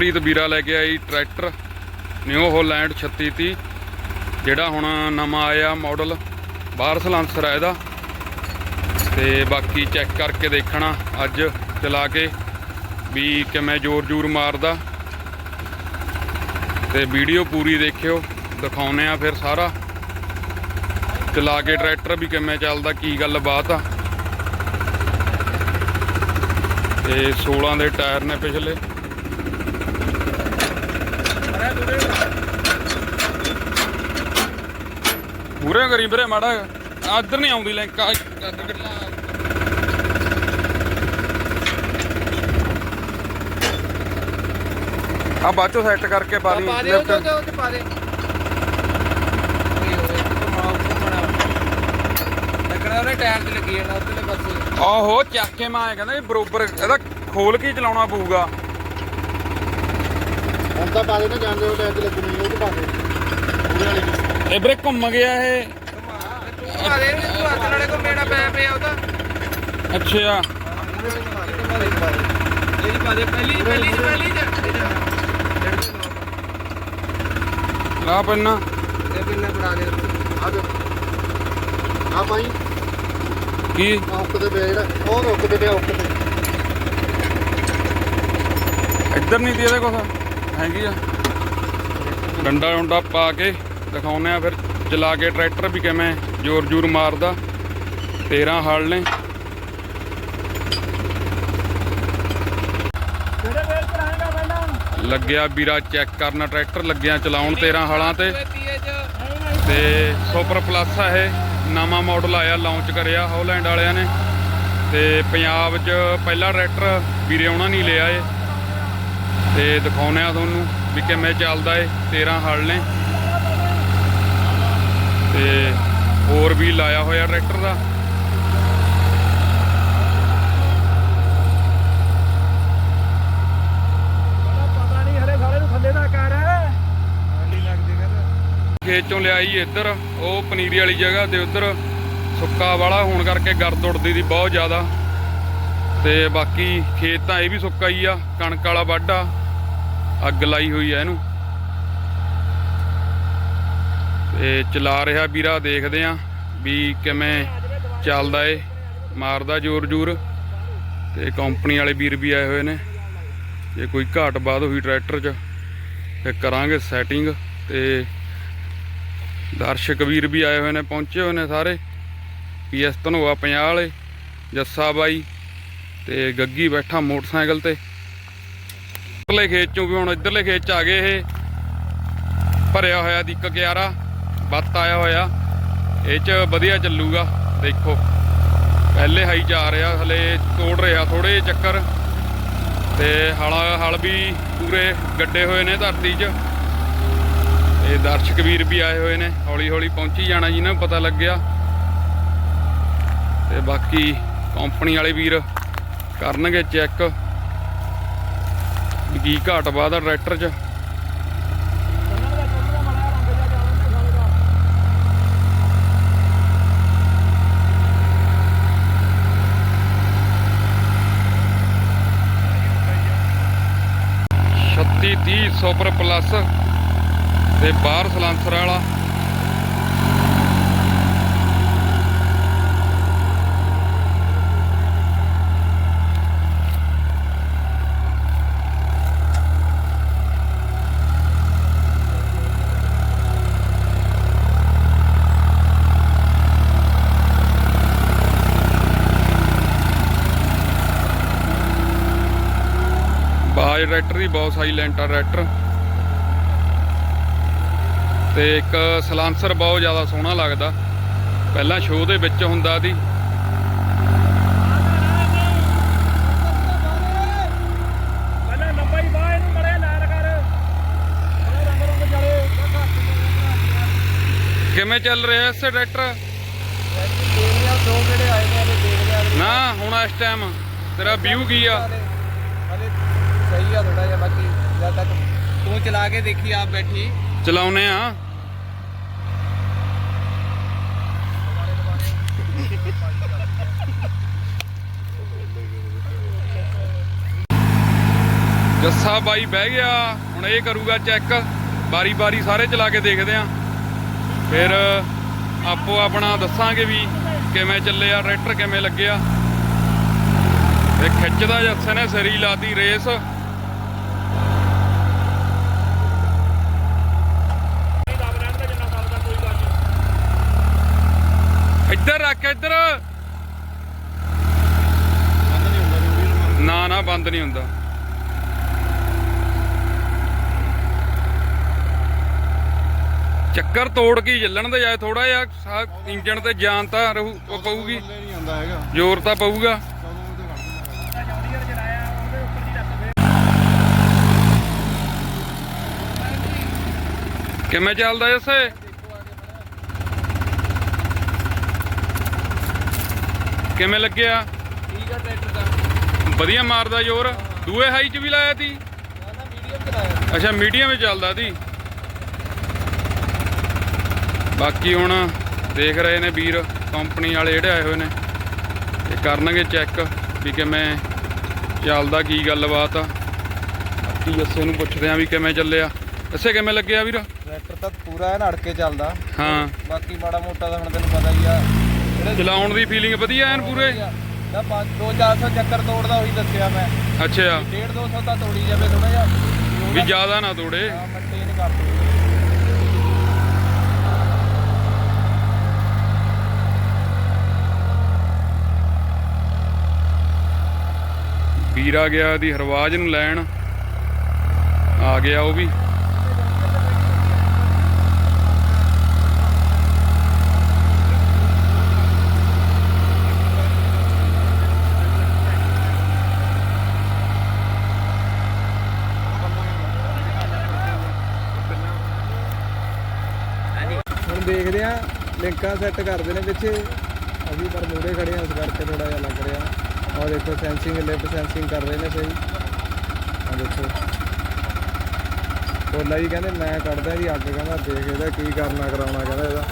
ਪ੍ਰੀਤ ਵੀਰਾ ਲੈ ਕੇ ਆਈ ਟਰੈਕਟਰ, ਨਿਊ ਹੋਲੈਂਡ 3630 ਜਿਹੜਾ ਹੁਣ ਨਵਾਂ ਆਇਆ ਮਾਡਲ ਬਾਹਰ ਸਲਾਂਸਰ ਆ ਇਹਦਾ। ਤੇ ਬਾਕੀ ਚੈੱਕ ਕਰਕੇ ਦੇਖਣਾ, ਅੱਜ ਚਲਾ ਕੇ ਵੀ ਕਿਵੇਂ ਜ਼ੋਰ ਜ਼ੋਰ ਮਾਰਦਾ। ਤੇ ਵੀਡੀਓ ਪੂਰੀ ਦੇਖਿਓ ਦਿਖਾਉਨੇ ਆ ਫਿਰ ਸਾਰਾ। ਚਲਾ ਕੇ ਟਰੈਕਟਰ ਵੀ ਕਿਵੇਂ ਚੱਲਦਾ, ਕੀ ਗੱਲ ਬਾਤ ਆ। ਤੇ 16 ਦੇ ਟਾਇਰ ਨੇ ਪਿਛਲੇ। ਪੂਰੇ ਕਰੀ ਵੀਰੇ ਮਾੜਾ। ਇੱਧਰ ਨਹੀਂ ਆਉਂਦੀ ਲਿੰਕ ਆ ਆ ਬਾਚੋ ਸੈੱਟ ਕਰਕੇ ਪਾ ਲਈ ਲਿਫਟ ਤੇ ਉਹ ਤੇ ਪਾ ਦੇ। ਇਹ ਲੱਗਣਾ ਉਹਨੇ ਟਾਇਰ ਤੇ ਲੱਗੀ ਜਾਣਾ ਉੱਤੇ ਪਾਸੇ। ਆਹੋ ਚੱਕ ਕੇ ਮੈਂ ਕਹਿੰਦਾ ਵੀ ਬਰੋਬਰ ਇਹਦਾ ਖੋਲ ਕੇ ਹੀ ਚਲਾਉਣਾ ਪਊਗਾ। ਹੁਣ ਤਾਂ ਪਾ ਦੇ ਨਾ ਜਾਂਦੇ ਉਹ ਟਾਇਰ ਤੇ ਲੱਗਣੀ ਉਹ ਤੇ ਪਾ ਦੇ। ਪੂਰੇ ਵਾਲੀ ਚ। ਇਹ ਵੀਰੇ ਘੁੰਮ ਗਿਆ ਇਹ। ਘੁਮਾ ਦੇ ਤੂੰ ਹੱਥ ਨਾਲੇ ਕੋ ਮੇਣਾ ਪਿਆ ਉਹਦਾ ਅੱਛਾ। ਇਹਦੀ ਪਾ ਦੇ ਪਹਿਲੀ ਪਹਿਲੀ ਪਹਿਲੀ ਲਾ ਪੈਣਾ ਇਹ ਬਿੰਨਾ ਬਣਾ ਦੇ ਆ ਦੇ ਆ ਪਾਈ ਕੀ? ਆ ਹੁੱਕ ਪਿਆ ਜਿਹੜਾ ਉਹ ਰੁੱਕ ਤੇ ਪਿਆ ਹੁੱਕ ਤੇ ਇੱਧਰ ਨਹੀਂ ਦੀ ਇਹਦੇ ਕੁਛ ਹੈਗੀ ਆ। ਡੰਡਾ ਡੰਡਾ ਪਾ ਕੇ। ਦਿਖਾਉਨੇ ਆ ਫਿਰ, ਚਲਾ ਕੇ ਟਰੈਕਟਰ ਵੀ ਕਿਵੇਂ ਜ਼ੋਰ ਜ਼ੋਰ ਮਾਰਦਾ। 13 ਹਲ ਨੇ। ਲੱਗਿਆ ਵੀਰਾ ਚੈੱਕ ਕਰਨਾ, ਟਰੈਕਟਰ ਲੱਗਿਆ ਚਲਾਉਣ 13 ਹਾਲਾਂ ਤੇ। ਪੀਏ ਤੇ ਸੁਪਰ ਪਲੱਸ ਆ ਇਹ, ਨਵਾਂ ਮਾਡਲ ਆਇਆ ਲਾਂਚ ਕਰਿਆ ਹਾਲੈਂਡ ਵਾਲਿਆਂ ਨੇ। ਤੇ ਪੰਜਾਬ 'ਚ ਪਹਿਲਾ ਟਰੈਕਟਰ ਵੀਰੇ ਉਹਨਾਂ ਨੇ ਲਿਆ ਏ। ਤੇ ਦਿਖਾਉਨੇ ਆ ਤੁਹਾਨੂੰ ਵੀ ਕਿਵੇਂ ਚੱਲਦਾ ਏ 13 ਹਲ ਨੇ। ਤੇ ਹੋਰ ਵੀ ਲਾਇਆ ਹੋਇਆ ਟਰੈਕਟਰ ਦਾ। ਖੇਤ ਚੋਂ ਲਿਆਈ ਇੱਧਰ, ਉਹ ਪਨੀਰੀ ਵਾਲੀ ਜਗ੍ਹਾ ਤੇ ਉੱਧਰ। ਸੁੱਕਾ ਵਾਲਾ ਹੋਣ ਕਰਕੇ ਗਰਦ ਉੱਡਦੀ ਦੀ ਬਹੁਤ ਜ਼ਿਆਦਾ। ਤੇ ਬਾਕੀ ਖੇਤ ਤਾਂ ਇਹ ਵੀ ਸੁੱਕਾ ਹੀ ਆ, ਕਣਕ ਵਾਲਾ ਵਾਢਾ। ਅੱਗ ਲਾਈ ਹੋਈ ਆ ਇਹਨੂੰ। ਤੇ ਚਲਾ ਰਿਹਾ ਵੀਰਾ, ਦੇਖਦੇ ਆ ਵੀ ਕਿਵੇਂ ਚੱਲਦਾ ਏ। ਮਾਰਦਾ ਜ਼ੋਰ ਜ਼ੋਰ ਤੇ ਕੰਪਨੀ ਵਾਲੇ ਵੀਰ ਵੀ ਆਏ ਹੋਏ ਨੇ। ਜੇ ਕੋਈ ਘਾਟ ਬਾਦ ਹੋਈ ਟਰੈਕਟਰ 'ਚ, ਤੇ ਕਰਾਂਗੇ ਸੈਟਿੰਗ ਤੇ ਦਰਸ਼ਕ ਵੀਰ ਵੀ ਆਏ ਹੋਏ ਨੇ, ਪਹੁੰਚੇ ਹੋਏ ਨੇ ਸਾਰੇ। ਪੀਐਸ ਧਨੋਆ 50 ਵਾਲੇ, ਜੱਸਾ ਬਾਈ ਤੇ ਗੱਗੀ ਬੈਠਾ ਮੋਟਰਸਾਈਕਲ ਤੇ। ਇੱਧਰਲੇ ਖੇਤ ਚੋਂ ਵੀ ਹੁਣ ਇੱਧਰਲੇ ਖੇਤ ਚ ਆ ਗਏ ਇਹ। ਭਰਿਆ ਹੋਇਆ ਦੀਕ ਗਿਆਰਾ। ਬੱਤ ਆਇਆ ਹੋਇਆ। ਇਹ ਚ ਵਧੀਆ ਚੱਲੂਗਾ, ਦੇਖੋ। ਪਹਿਲੇ ਹਾਈ ਜਾ ਰਿਹਾ, ਹਲੇ ਤੋੜ ਰਿਹਾ ਥੋੜੇ ਚੱਕਰ। ਤੇ ਹਲ ਹਲ ਵੀ ਪੂਰੇ ਗੱਡੇ ਹੋਏ ਨੇ ਧਰਤੀ 'ਚ। ਇਹ ਦਰਸ਼ਕ ਵੀਰ ਵੀ ਆਏ ਹੋਏ ਨੇ ਹੌਲੀ ਹੌਲੀ ਪਹੁੰਚੀ ਜਾਣਾ ਜਿਹਨਾਂ ਨੂੰ ਪਤਾ ਲੱਗਿਆ। ਤੇ ਬਾਕੀ ਕੰਪਨੀ ਵਾਲੇ ਵੀਰ ਕਰਨਗੇ ਚੈੱਕ ਕੀ ਘਾਟ ਬਾਦ ਆ ਟਰੈਕਟਰ 'ਚ। ਛੱਤੀ 30 ਸੁਪਰ ਪਲੱਸ ਤੇ ਬਾਹਰ ਸਲਾਂਸਰ ਵਾਲਾ ਬਾਜ ਟਰੈਕਟਰ ਦੀ ਬਹੁਤ ਸਾਈਲੈਂਟ ਆ ਟਰੈਕਟਰ ਤੇ ਇੱਕ ਸਲਾਂਸਰ ਬਹੁਤ ਜ਼ਿਆਦਾ ਸੋਹਣਾ ਲੱਗਦਾ। ਪਹਿਲਾਂ ਸ਼ੋਅ ਦੇ ਵਿੱਚ ਹੁੰਦਾ ਚੜੇ ਕਿਵੇਂ ਚੱਲ ਰਿਹਾ ਇਸ ਟਰੈਕਟਰ? ਦੋ ਨੇ ਹੁਣ ਇਸ ਟਾਈਮ ਤੇਰਾ ਵਿਊ ਕੀ ਆ? ਸਹੀ ਆ ਥੋੜਾ ਜਿਹਾ, ਬਾਕੀ ਜਦ ਤੱਕ ਤੂੰ ਚਲਾ ਕੇ ਦੇਖੀ ਆਪ ਬੈਠੀ। ਚਲਾਉਨੇ ਆ। ਜੱਸਾ ਬਾਈ ਬਹਿ ਗਿਆ, ਹੁਣ ਇਹ ਕਰੂਗਾ ਚੈੱਕ। ਬਾਰੀ ਬਾਰੀ ਸਾਰੇ ਚਲਾ ਕੇ ਦੇਖਦੇ ਆ। ਫਿਰ ਆਪੋ ਆਪਣਾ ਦੱਸਾਂਗੇ ਵੀ ਕਿਵੇਂ ਚੱਲਿਆ ਟਰੈਕਟਰ ਕਿਵੇਂ ਲੱਗਿਆ ਇਹ ਖਿੱਚਦਾ ਜੱਸੇ ਨੇ, ਸਰੀ ਲਾਤੀ ਰੇਸ ਨਹੀਂ ਦਬ ਰਹਿਣ ਦਾ ਜਿੰਨਾ ਦਬਦਾ ਕੋਈ ਗੱਲ ਨਹੀਂ ਇੱਧਰ ਰੱਖ ਇੱਧਰ। ਨਾ ਨਾ, ਬੰਦ ਨਹੀਂ ਹੁੰਦਾ। ਚੱਕਰ ਤੋੜ ਕੇ ਹੀ ਦੇ ਜਾਏ ਥੋੜਾ ਜਿਹਾ ਇੰਜਣ ਤੇ ਜਾਨ ਤਾਂ ਰਹੂ, ਉਹ ਪਊਗੀ। ਜ਼ੋਰ ਤਾਂ ਪਊਗਾ। ਕਿਵੇਂ ਚੱਲਦਾ ਇਸੇ? ਕਿਵੇਂ ਲੱਗਿਆ? ਠੀਕ ਆ ਟਰੈਕਟਰ ਦਾ। ਵਧੀਆ ਮਾਰਦਾ ਜ਼ੋਰ। ਦੂਏ ਹਾਈ 'ਚ ਵੀ ਲਾਇਆ ਤੀ? ਅੱਛਾ ਮੀਡੀਅਮ ਵਿੱਚ ਚੱਲਦਾ ਦੀ ਬਾਕੀ ਹੁਣ ਦੇਖ ਰਹੇ ਨੇ ਵੀਰ ਕੰਪਨੀ ਵਾਲੇ ਜਿਹੜੇ ਆਏ ਹੋਏ ਨੇ। ਇਹ ਕਰਨਗੇ ਚੈੱਕ ਵੀ ਕਿਵੇਂ ਚੱਲਦਾ ਕੀ ਗੱਲਬਾਤ ਆ। ਬਾਕੀ ਅਸੇ ਨੂੰ ਪੁੱਛਦੇ ਆ ਵੀ ਕਿਵੇਂ ਚੱਲਿਆ। ਅਸੇ ਕਿਵੇਂ ਲੱਗਿਆ ਵੀਰ? ਟਰੈਕਟਰ ਤਾਂ ਪੂਰਾ ਐਨ ਅੜ ਕੇ ਚੱਲਦਾ। ਹਾਂ। ਬਾਕੀ ਮਾੜਾ ਮੋਟਾ ਤਾਂ ਹੁਣ ਤੈਨੂੰ ਪਤਾ ਹੀ ਆ ਚਲਾਉਣ ਦੀ ਫੀਲਿੰਗ ਵਧੀਆ ਐਨ ਪੂਰੇ? 5 2-400 ਚੱਕਰ ਤੋੜਦਾ ਉਹੀ ਦੱਸਿਆ ਮੈਂ। ਅੱਛਾ। 1.5 200 ਤਾਂ ਤੋੜੀ ਜਾਵੇ ਥੋੜਾ ਜਿਹਾ। ਵੀ ਜ਼ਿਆਦਾ ਨਾ ਤੋੜੇ। ਹਾਂ ਮੇਨਟੇਨ ਕਰ ਦੂੰ ਵੀਰ ਆ ਗਿਆ ਦੀ ਹਰਵਾਜ ਨੂੰ ਲੈਣ। ਆ ਗਿਆ ਉਹ ਵੀ। ਲਿੰਕਾਂ ਸੈੱਟ ਕਰਦੇ ਨੇ ਪਿੱਛੇ ਅਸੀਂ ਪਰ ਮੂਰੇ ਖੜੇ ਆ ਇਸ ਕਰਕੇ ਥੋੜਾ ਜਿਹਾ ਲੱਗ ਰਿਹਾ। ਔਰ ਦੇਖੋ ਸੈਂਸਿੰਗ ਲਿਫਟ ਸੈਂਸਿੰਗ ਕਰ ਰਹੇ ਨੇ ਸਹੀ। ਆ ਦੇਖੋ। ਕੋਲਾ ਜੀ ਕਹਿੰਦੇ, ਮੈਂ ਕੱਢਦਾ ਇਹਦੀ ਅੱਗ, ਕਹਿੰਦਾ ਦੇਖ ਇਹਦਾ ਕੀ ਕਰਨਾ ਕਰਾਉਣਾ, ਕਹਿੰਦਾ ਇਹਦਾ।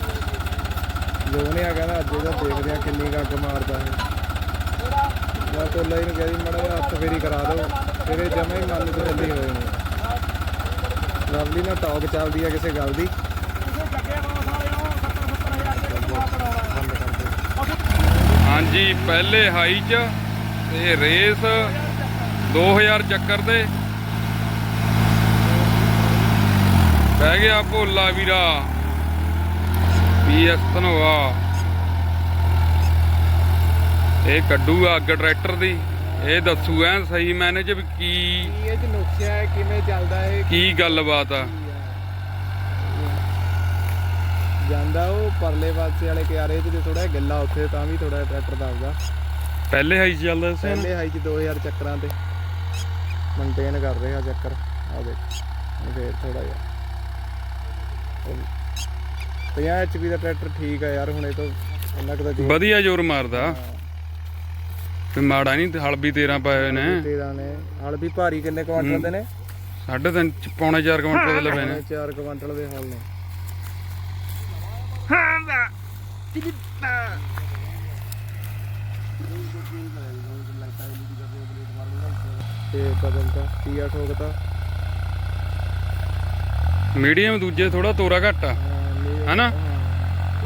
ਜੋ ਆ ਕਹਿੰਦਾ, ਅੱਜ ਇਹਦਾ ਦੇਖਦੇ ਆ ਕਿੰਨੀ ਕੁ ਅੱਗ ਮਾਰਦਾ ਇਹ। ਮੈਂ ਕੋਲਾ ਜੀ ਨੂੰ ਕਹਿੰਦੀ ਮੜਾ ਜਿਹਾ ਹੱਥ ਫੇਰੀ ਕਰਾ ਦਿਓ। ਤੇਰੇ ਜਮਾ ਹੀ ਮਨ ਤੋਂ ਹੋਏ ਨੇ। ਲਵਲੀ ਨਾਲ ਟਾਕ ਚੱਲਦੀ ਆ ਕਿਸੇ ਗੱਲ ਦੀ ਤੁਸੀਂ ਜੱਗੇ ਬਾਸ ਵਾਲਿਓ 70 70000 ਰੁਪਏ ਦਾ ਪੜਾਉਣਾ ਹਾਂਜੀ ਪਹਿਲੇ ਹਾਈ 'ਚ ਤੇ ਰੇਸ 2000 ਚੱਕਰ ਤੇ। ਬਹਿ ਗਿਆ ਭੋਲਾ ਵੀਰਾ। ਪੀਐਸ ਧਨਵਾ ਇਹ ਕੱਢੂਗਾ ਅੱਗ ਟਰੈਕਟਰ ਦੀ। ਇਹ ਦੱਸੂ ਐ ਸਹੀ ਮੈਨੇ ਚ ਵੀ ਕੀ ਇਹ ਚ ਨੁਕਸਿਆ ਕਿਵੇਂ ਚੱਲਦਾ ਹੈ ਕੀ ਗੱਲਬਾਤ ਆ? ਜਾਂਦਾ ਉਹ ਪਰਲੇ ਪਾਸੇ ਵਾਲੇ ਕਿਆਰੇ ਚ ਥੋੜਾ ਗਿੱਲਾ ਉੱਥੇ ਤਾਂ ਵੀ ਥੋੜਾ ਟਰੈਕਟਰ ਦੱਸਦਾ ਪਹਿਲੇ ਹਾਈ 'ਚ ਚੱਲਦਾ ਸੀ? ਪਹਿਲੇ ਹਾਈ ਚ 2000 ਚੱਕਰਾਂ ਤੇ। ਮੇਨਟੇਨ ਕਰ ਰਿਹਾ ਚੱਕਰ। ਆ ਦੇਖ ਫੇਰ ਥੋੜਾ ਜਿਹਾ। 50 ਐਚਪੀ ਦਾ ਟਰੈਕਟਰ ਠੀਕ ਆ ਯਾਰ ਹੁਣ ਇਹ ਤੋਂ ਇੰਨਾ ਕੁ ਤਾਂ ਜ਼ੋਰ- ਵਧੀਆ ਜ਼ੋਰ ਮਾਰਦਾ। ਤੇ ਮਾੜਾ ਨਹੀਂ ਹਲ ਵੀ 13 ਪਾਏ ਹੋਏ ਨੇ। ਤੇਰਾ ਨੇ। ਹਲ ਵੀ ਭਾਰੀ ਕਿੰਨੇ ਕੁਆਂਟਲ ਦੇ ਨੇ? ਸਾਢੇ ਤਿੰਨ ਚ ਪੌਣੇ 4 ਕੁਇੰਟਲ ਦੇ ਲਵੇ ਨੇ। 4 ਕੁਆਂਟਲ ਦੇ ਹਲ ਨੇ। ਤੇ ਬਦਲਦਾ ਕੀਆ ਠੋਕਦਾ ਮੀਡੀਅਮ ਦੂਜੇ ਥੋੜਾ ਤੋਰਾ ਘੱਟ ਆ। ਹੈਨਾ?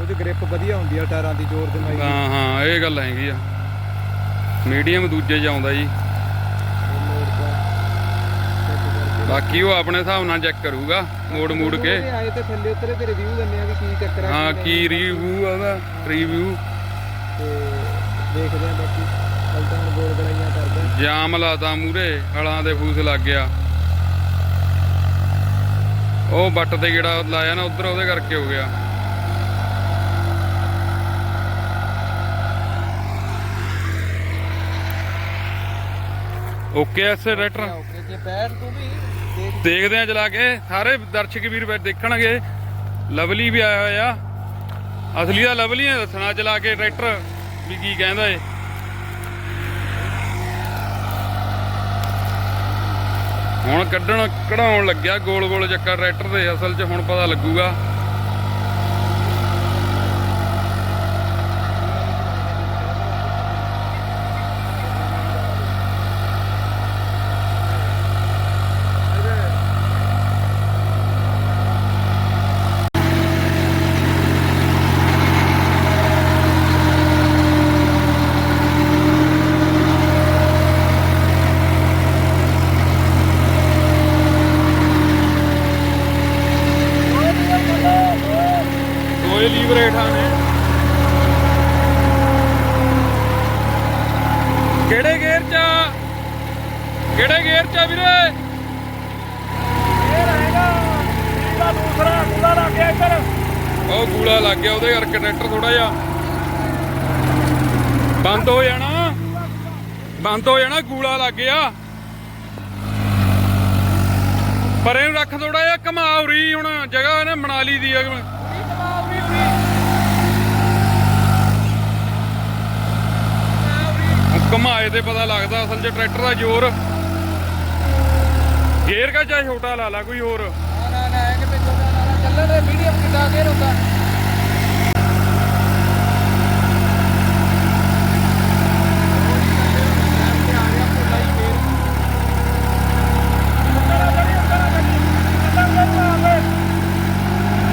ਉਹਦੀ ਗ੍ਰਿਪ ਵਧੀਆ ਹੁੰਦੀ ਆ ਟਾਇਰਾਂ ਦੀ ਜ਼ੋਰ ਦੇ। ਮਾਈ ਹਾਂ ਹਾਂ ਇਹ ਗੱਲ ਹੈਗੀ ਆ। ਮੀਡੀਅਮ ਦੂਜੇ 'ਚ ਆਉਂਦਾ ਜੀ। ਬਾਕੀ ਉਹ ਆਪਣੇ ਹਿਸਾਬ ਨਾਲ ਚੈੱਕ ਕਰੂਗਾ ਮੋੜ ਮੂੜ ਕੇ। ਆਏ ਤੇ ਥੱਲੇ ਉਤਰੇ ਤੇ ਰਿਵਿਊ ਦਿੰਨੇ ਆ ਵੀ ਕੀ ਚੱਕਰ ਆ ਹਾਂ। ਕੀ ਰਿਵਿਊ ਉਹਦਾ ਰਿਵਿਊ ਤੇ ਦੇਖਦੇ ਆ ਬਾਕੀ ਗਲਾਈਆਂ ਕਰਦਾ ਜਾਮ ਲਾਤਾ ਮੂਰੇ ਹਲਾਂ ਦੇ ਫੂਸ ਲੱਗ ਗਿਆ। ਉਹ ਬੱਟ ਤੇ ਜਿਹੜਾ ਲਾਇਆ ਨਾ ਉਧਰ ਉਹਦੇ ਕਰਕੇ ਹੋ ਗਿਆ। ਓਕੇ ਐਸੇ ਰੈਟਰ। ਓਕੇ ਜੇ ਬੈਠ ਤੂੰ ਵੀ। ਦੇਖਦੇ ਆ ਚਲਾ ਕੇ। ਸਾਰੇ ਦਰਸ਼ਕ ਵੀਰ ਬੈ- ਦੇਖਣਗੇ। ਲਵਲੀ ਵੀ ਆਇਆ ਹੋਇਆ। ਅਸਲੀ ਦਾ ਲਵਲੀ ਨੇ ਦੱਸਣਾ ਚਲਾ ਕੇ ਟਰੈਕਟਰ ਵੀ ਕੀ ਕਹਿੰਦਾ ਏ। ਹੁਣ ਕੱਢਣ, ਕਢਾਉਣ ਲੱਗਿਆ ਗੋਲ ਗੋਲ ਚੱਕਰ ਟਰੈਕਟਰ ਦੇ ਅਸਲ 'ਚ ਹੁਣ ਪਤਾ ਲੱਗੂਗਾ ਬਰੇਠਾਂ ਨੇ ਕਿਹੜੇ ਗੇਅਰ ਚ ਆ? ਕਿਹੜੇ ਗੇਅਰ ਚ ਆ ਵੀਰੇ ਇਹ ਰਹੇਗਾ ਇਹਦਾ ਦੂਸਰਾ ਕੂੜਾ ਲੱਗ ਗਿਆ ਇੱਧਰ ਉਹ ਗੂਲਾ ਲੱਗ ਗਿਆ ਉਹਦੇ ਕਰਕੇ ਟਰੈਕਟਰ ਥੋੜਾ ਜਿਹਾ ਬੰਦ ਹੋ ਜਾਣਾ। ਬੰਦ ਹੋ ਜਾਣਾ ਗੂਲਾ ਲੱਗ ਗਿਆ। ਪਰੇ ਨੂੰ ਰੱਖ ਥੋੜਾ ਜਿਹਾ ਘਮਾ ਹੁਣ ਜਗ੍ਹਾ ਇਹਨੇ ਬਣਾ ਲਈ ਦੀ ਆ। ਘਮਾਏ ਤੇ ਪਤਾ ਲੱਗਦਾ ਅਸਲ 'ਚ ਟਰੈਕਟਰ ਦਾ ਜ਼ੋਰ। ਗੇਅਰ ਕਾ ਚਾਹੇ ਛੋਟਾ ਲਾ ਲਾ, ਕੋਈ ਹੋਰ। ਨਾ ਨਾ ਨਾ, ਇਹ ਕਿਤੇ ਛੋਟਾ ਚੱਲਣ ਦੇ ਮੀਡੀਅਮ ਕਿੱਦਾਂ ਕੇ ਹੁੰਦਾ।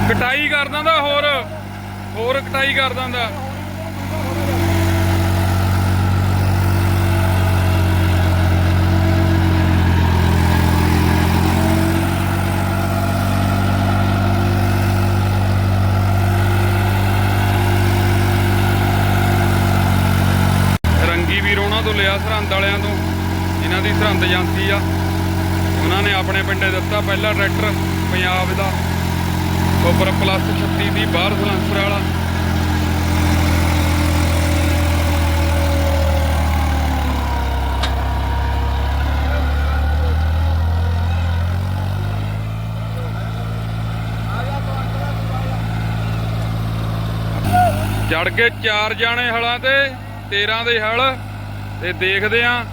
ਕਟਾਈ ਕਰ ਦਿੰਦਾ ਹੋਰ ਹੋਰ ਕਟਾਈ ਕਰ ਦਿੰਦਾ। ਵੀਰ ਉਹਨਾਂ ਤੋਂ ਲਿਆ ਸਰਹੰਦ ਵਾਲਿਆਂ ਤੋਂ, ਇਹਨਾਂ ਦੀ ਸਰਹੰਦ ਏਜੰਸੀ ਆ। ਉਹਨਾਂ ਨੇ ਆਪਣੇ ਪਿੰਡੇ ਦਿੱਤਾ, ਪਹਿਲਾ ਟਰੈਕਟਰ ਪੰਜਾਬ ਦਾ। ਸੁਪਰ ਪਲੱਸ 36 ਦੀ ਬਾਹਰ ਸਲੈਂਸਰ ਵਾਲਾ। ਚੜ ਕੇ ਚਾਰ ਜਾਣੇ ਹਲਾਂ ਤੇ 13 ਦੇ ਹਲ, ਤੇ ਦੇਖਦੇ ਆਂ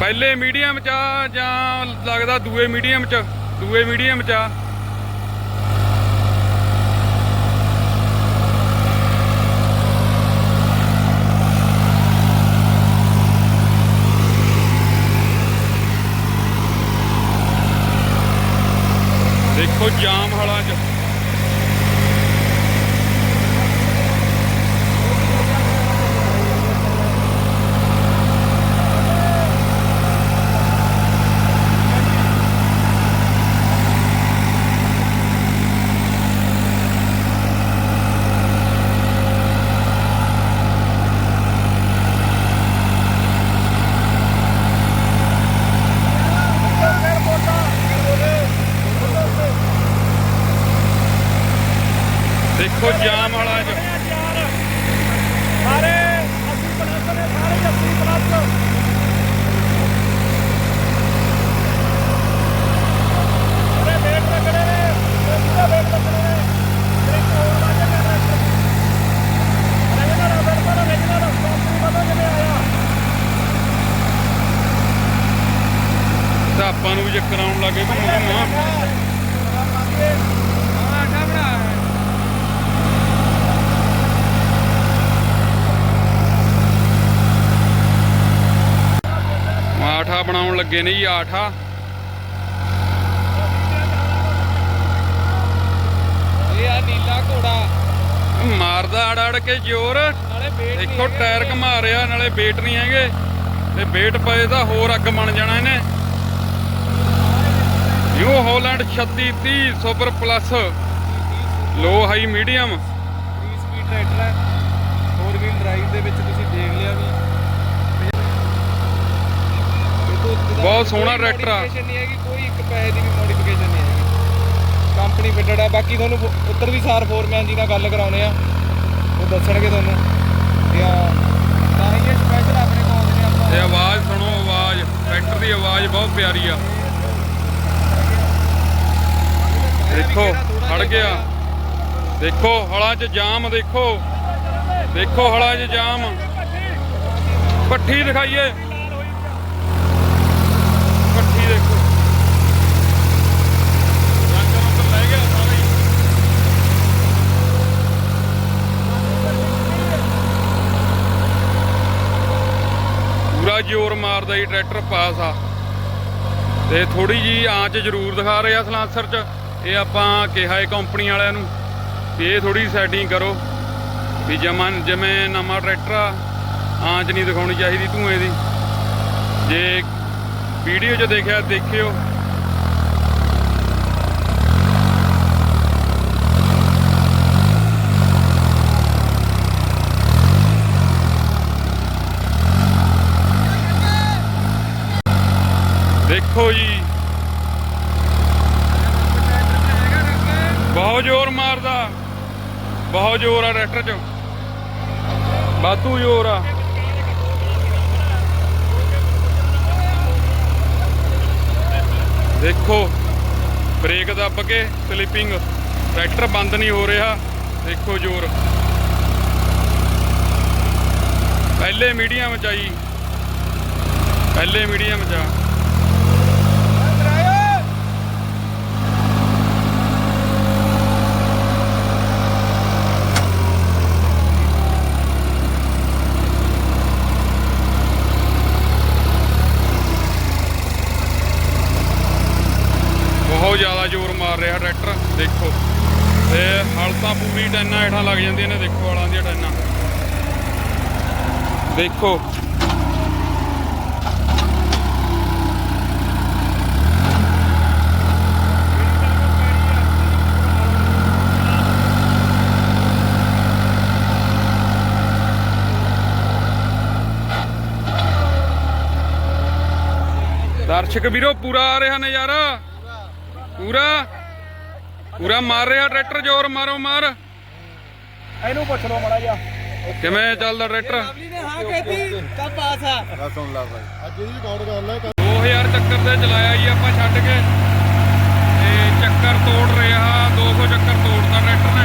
ਪਹਿਲੇ ਮੀਡੀਅਮ ਚ ਆ ਜਾਂ ਲੱਗਦਾ ਦੂਏ ਮੀਡੀਅਮ ਚ? ਦੂਏ ਮੀਡੀਅਮ ਚ ਆ ਦੇਖੋ ਜਾਮ ਹਲਾਂ ਚ ਦੇਖੋ ਜਾਮ ਵਾਲਾ ਚ ਸਾਰੇ 80 ਪਲੱਸ ਨੇ ਸਾਰੇ 80 ਪਲੱਸ ਅਰੇ ਵੇਟ ਲੱਗਣੇ ਨੇ ਪੂਰਾ ਵੇਟ ਲੱਗਣੇ ਨੇ ਜਿਹੜੇ ਕੋਲ ਵਾਜੇ ਕਰ ਰਹੇ ਅਰੇ ਇਹਨਾਂ ਦਾ ਵੇਟ ਪਰ ਰੇਗਨਾ ਦਾ ਸਟਾਪ ਪਤਾ ਕਿਵੇਂ ਆਇਆ ਤਾਂ ਆਪਾਂ ਨੂੰ ਵੀ ਚੱਕਰ ਆਉਣ ਲੱਗੇ ਘੁੰਮ ਘੁੰਮ ਆਟਾ ਬਣਾ ਆਠਾ ਬਣਾਉਣ ਲੱਗੇ ਨੇ ਜੀ ਆਠਾ ਇਹ ਆ ਨੀਲਾ ਘੋੜਾ। ਮਾਰਦਾ ਅੜ ਅੜ ਕੇ ਜ਼ੋਰ। ਦੇਖੋ ਟਾਇਰ ਘਮਾ ਰਿਹਾ ਨਾਲੇ ਵੇਟ ਨਹੀਂ ਹੈਗੇ। ਤੇ ਵੇਟ ਪਏ ਤਾਂ ਹੋਰ ਅੱਗ ਬਣ ਜਾਣਾ ਇਹਨੇ। New Holland 3630 super plus. Low high medium. 3 speed tractor ਹੈ। 4 ਵੀਲ ਡਰਾਈਵ ਦੇ ਵਿੱਚ ਤੁਸੀਂ ਦੇਖ ਲਿਆ ਵੀ ਦੇਖੋ ਜਿਹਦਾ ਬਹੁਤ ਸੋਹਣਾ ਟਰੈਕਟਰ ਆ। ਨਹੀਂ ਹੈਗੀ ਕੋਈ ਇੱਕ ਪੈਸੇ ਦੀ ਵੀ ਮੋਡੀਫਿਕੇਸ਼ਨ ਨਹੀਂ ਹੈਗੀ। ਕੰਪਨੀ ਫਿਟਡ ਆ ਬਾਕੀ ਤੁਹਾਨੂੰ ਉੱਤਰ ਵੀ ਸਾਰ ਫੋਰਮੈਨ ਜੀ ਨਾਲ ਗੱਲ ਕਰਾਉਨੇ ਆ। ਉਹ ਦੱਸਣਗੇ ਤੁਹਾਨੂੰ। ਜਾਂ ਤਾਂ ਹੀ ਇਹ ਸਪੈਸ਼ਲ ਆਪਣੇ ਕੋਲ ਨੇ ਆਪਾਂ। ਤੇ ਆਵਾਜ਼ ਸੁਣੋ ਆਵਾਜ਼। ਟਰੈਕਟਰ ਦੀ ਆਵਾਜ਼ ਬਹੁਤ ਪਿਆਰੀ ਆ। ਦੇਖੋ ਖੜ ਗਿਆ। ਦੇਖੋ ਹਲਾਂ 'ਚ ਜਾਮ ਦੇਖੋ। ਦੇਖੋ ਹਲਾਂ 'ਚ ਜਾਮ। ਪੱਠੀ ਦਿਖਾਈਏ ਪੱਠੀ ਦੇਖੋ ਰੰਗ ਰੰਗ ਲੈ ਗਿਆ ਸਾਰਾ ਹੀ ਪੂਰਾ ਜ਼ੋਰ ਮਾਰਦਾ ਜੀ, ਟਰੈਕਟਰ ਪਾਸ ਆ। ਤੇ ਥੋੜੀ ਜੀ ਆਂਚ ਜ਼ਰੂਰ ਦਿਖਾ ਰਿਹਾ ਸਲਾਂਸਰ 'ਚ। ਇਹ ਆਪਾਂ ਕਿਹਾ ਹੈ ਕੰਪਨੀ ਵਾਲਿਆਂ ਨੂੰ ਵੀ ਇਹ ਥੋੜੀ ਸੈਟਿੰਗ ਕਰੋ। ਵੀ ਜਮਨ ਜਿਵੇਂ ਨਵਾਂ ਟਰੈਕਟਰ ਆ, ਆਂਚ ਨਹੀਂ ਦਿਖਾਉਣੀ ਚਾਹੀਦੀ ਧੂਏ ਦੀ। ਜੇ ਵੀਡੀਓ 'ਚ ਦੇਖਿਆ, ਦੇਖਿਓ ਦੇਖੋ ਜੀ ਬਹੁਤ ਜ਼ੋਰ ਮਾਰਦਾ ਬਹੁਤ ਜ਼ੋਰ ਆ ਟਰੈਕਟਰ 'ਚ। ਵਾਧੂ ਜ਼ੋਰ ਆ। ਦੇਖੋ, ਬ੍ਰੇਕ ਦੱਬ ਕੇ ਸਲਿੱਪਿੰਗ। ਟਰੈਕਟਰ ਬੰਦ ਨਹੀਂ ਹੋ ਰਿਹਾ। ਦੇਖੋ ਜ਼ੋਰ। ਪਹਿਲੇ ਮੀਡੀਅਮ ਚ ਆਈ। ਪਹਿਲੇ ਮੀਡੀਅਮ ਚ ਆ ਬਹੁਤ ਜ਼ਿਆਦਾ ਜ਼ੋਰ ਮਾਰ ਰਿਹਾ ਟਰੈਕਟਰ ਦੇਖੋ ਤੇ ਹਲ ਤਾਂ ਪੂਰੀ ਟੈਨਾਂ ਹੇਠਾਂ ਲੱਗ ਜਾਂਦੀਆਂ ਨੇ ਦੇਖੋ ਵਾਲਾਂ ਦੀਆਂ ਟੈਨਾਂ ਦੇਖੋ। ਦਰਸ਼ਕ ਵੀਰੋ, ਪੂਰਾ ਆ ਰਿਹਾ ਨਜ਼ਾਰਾ। ਪੂਰਾ। ਪੂਰਾ ਮਾਰ ਰਿਹਾ ਟਰੈਕਟਰ, ਜ਼ੋਰ ਮਾਰੋ, ਮਾਰ। ਇਹਨੂੰ ਪੁੱਛ ਲਓ ਮੜਾ ਜਾ ਕਿਵੇਂ ਚੱਲਦਾ ਟਰੈਕਟਰ? ਆ। ਸੁਣ ਲਾ ਭਾਈ ਅੱਜ ਇਹ ਰਿਕਾਰਡ ਕਰ ਲੈ 2000 ਚੱਕਰ ਤੇ ਚਲਾਇਆ ਜੀ ਆਪਾਂ ਛੱਡ ਕੇ। ਤੇ ਚੱਕਰ ਤੋੜ ਰਿਹਾ 200 ਚੱਕਰ ਤੋੜਦਾ ਟਰੈਕਟਰ ਨੇ।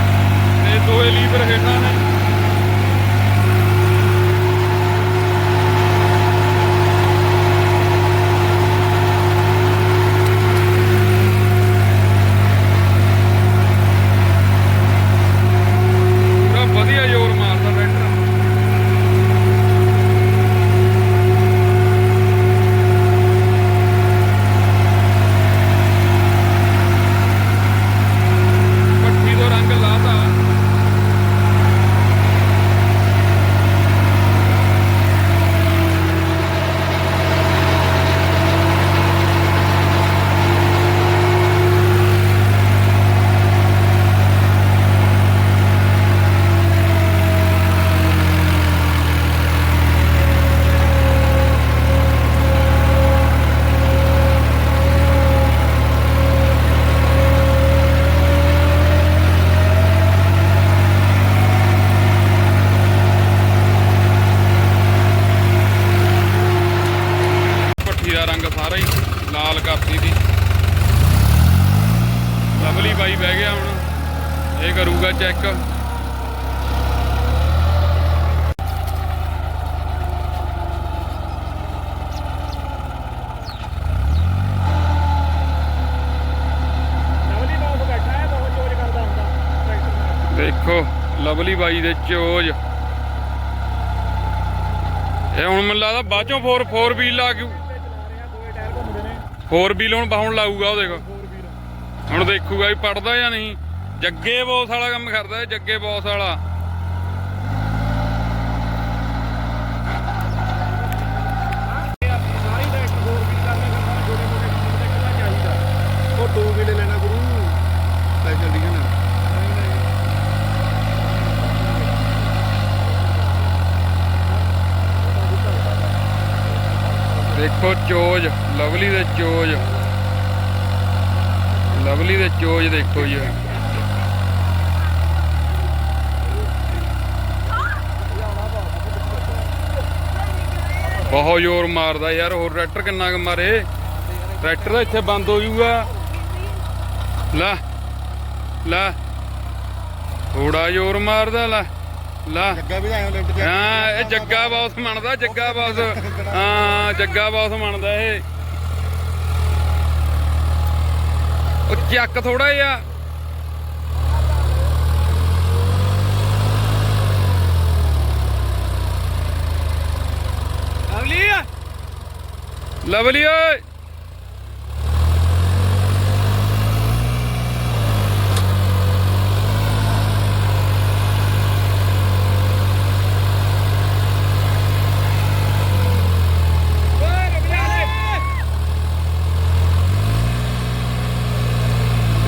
ਤੇ ਦੋਏ ਲੀਵਰ ਹੇਠਾਂ ਨੇ ਪੂਰਾ ਵਧੀਆ ਜ਼ੋਰ ਮਾਰਦਾ ਟਰੈਕਟਰ ਪੱਠੀ ਤੋਂ ਰੰਗ ਲਾਤਾ ਪੱਠੀ ਦਾ ਰੰਗ ਸਾਰਾ ਹੀ ਲਾਲ ਕਰਤੀ ਦੀ ਲਵਲੀ ਬਾਈ ਬਹਿ ਗਿਆ ਹੁਣ ਇਹ ਕਰੂਗਾ ਚੈੱਕ ਲਵਲੀ ਬਾਸ ਬੈਠਾ ਹੈ ਬਹੁਤ ਚੋਜ ਕਰਦਾ ਹੁੰਦਾ ਟਰੈਕਟਰ ਨਾਲ ਦੇਖੋ ਲਵਲੀ ਬਾਈ ਦੇ ਚੋਜ। ਇਹ ਹੁਣ ਮੈਨੂੰ ਲੱਗਦਾ ਬਾਚੋਂ 4 4 ਵੀਲ ਲਾ ਕੇ ਤੇ ਚਲਾ ਰਿਹਾ ਦੋਏ ਟਾਇਰ ਘੁੰਮਦੇ ਨੇ 4 ਵੀਲ ਹੁਣ ਬਾਹਣ ਲਾਊਗਾ ਉਹਦੇ ਦੇਖ। ਹੁਣ ਦੇਖੂਗਾ ਵੀ ਪੜਦਾ ਜਾਂ ਨਹੀਂ। ਜੱਗੇ ਬੌਸ ਵਾਲਾ ਕੰਮ ਕਰਦਾ ਜੱਗੇ ਬੌਸ ਵਾਲਾ ਇਹ ਆਪਣੀ ਸਾਰੀ ਟਰੈਕਟਰ ਫੋਰ ਵੀਲ ਕਰਨੇ ਫਿਰ ਸਾਨੂੰ ਛੋਟੇ ਮੋਟੇ ਕੰਮ ਤੇ ਕਿਹੜਾ ਚਾਹੀਦਾ ਉਹ ਟੂ ਵੀਲੇ ਲੈਣਾ ਗੁਰੂ ਸਪੈਸ਼ਲ ਡੀਜਨ ਦੇਖੋ ਚੋਜ ਲਵਲੀ ਦੇ ਚੋਜ ਲਵਲੀ ਦੇ ਚੋਜ ਦੇਖੋ ਜੀ। ਬਹੁਤ ਜ਼ੋਰ ਮਾਰਦਾ ਯਾਰ, ਹੋਰ ਟਰੈਕਟਰ ਕਿੰਨਾ ਕੁ ਮਾਰੇ? ਟਰੈਕਟਰ ਤਾਂ ਇੱਥੇ ਬੰਦ ਹੋ ਜਾਊਗਾ। ਲੈ ਲੈ। ਥੋੜਾ ਜ਼ੋਰ ਮਾਰਦਾ, ਲੈ। ਲੈ। ਜੱਗਾ ਵੀ ਆਇਆ ਲਿਫਟ ਹਾਂ ਇਹ ਜੱਗਾ ਬਾਸ ਮੰਨਦਾ ਜੱਗਾ ਬਾਸ ਹਾਂ ਜੱਗਾ ਬਾਸ ਮੰਨਦਾ ਇਹ। ਉਹ ਚੱਕ ਥੋੜਾ ਜਿਹਾ। ਲਵਲੀ ਓਏ।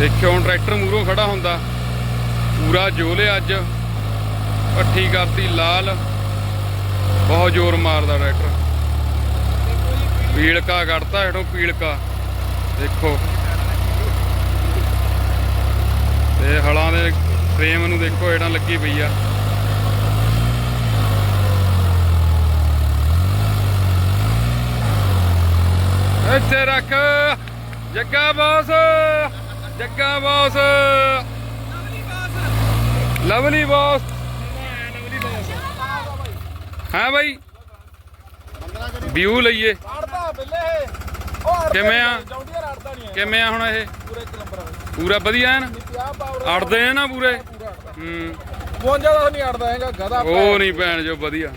ਦੇਖਿਓ, ਹੁਣ ਟਰੈਕਟਰ ਮੂਹਰੋਂ ਖੜਾ ਹੁੰਦਾ। ਪੂਰਾ ਜੋਲੇ ਅੱਜ। ਪੱਠੀ ਕਰਤੀ ਲਾਲ। ਬਹੁਤ ਜ਼ੋਰ ਮਾਰਦਾ ਟਰੈਕਟਰ। ਪੀਲਕਾ ਕੱਢਤਾ ਹੇਠੋਂ ਪੀਲਕਾ। ਦੇਖੋ। ਤੇ ਹਲਾਂ ਦੇ ਫਰੇਮ ਨੂੰ ਦੇਖੋ, ਹੇਠਾਂ ਲੱਗੀ ਪਈ ਆ। ਇੱਥੇ ਰੱਖ। Jagga boss. Jagga boss. Lovely boss. ਹਾਂ ਬਾਈ? ਵਿਊ ਲਈਏ। ਕਿਵੇਂ ਆ? ਕਿਵੇਂ ਆ ਹੁਣ ਇਹ? ਪੂਰੇ ਵਧੀਆ ਪਾਵਰ ਅੜਦੇ ਨੇ ਨਾ ਪੂਰੇ? ਹੂੰ। ਮੋਂਜਾ ਦਾ ਨਹੀਂ ਅੜਦਾ ਹੈਗਾ ਗਦਾ ਉਹ ਨਹੀਂ ਭੈਣ ਜੋ ਵਧੀਆ।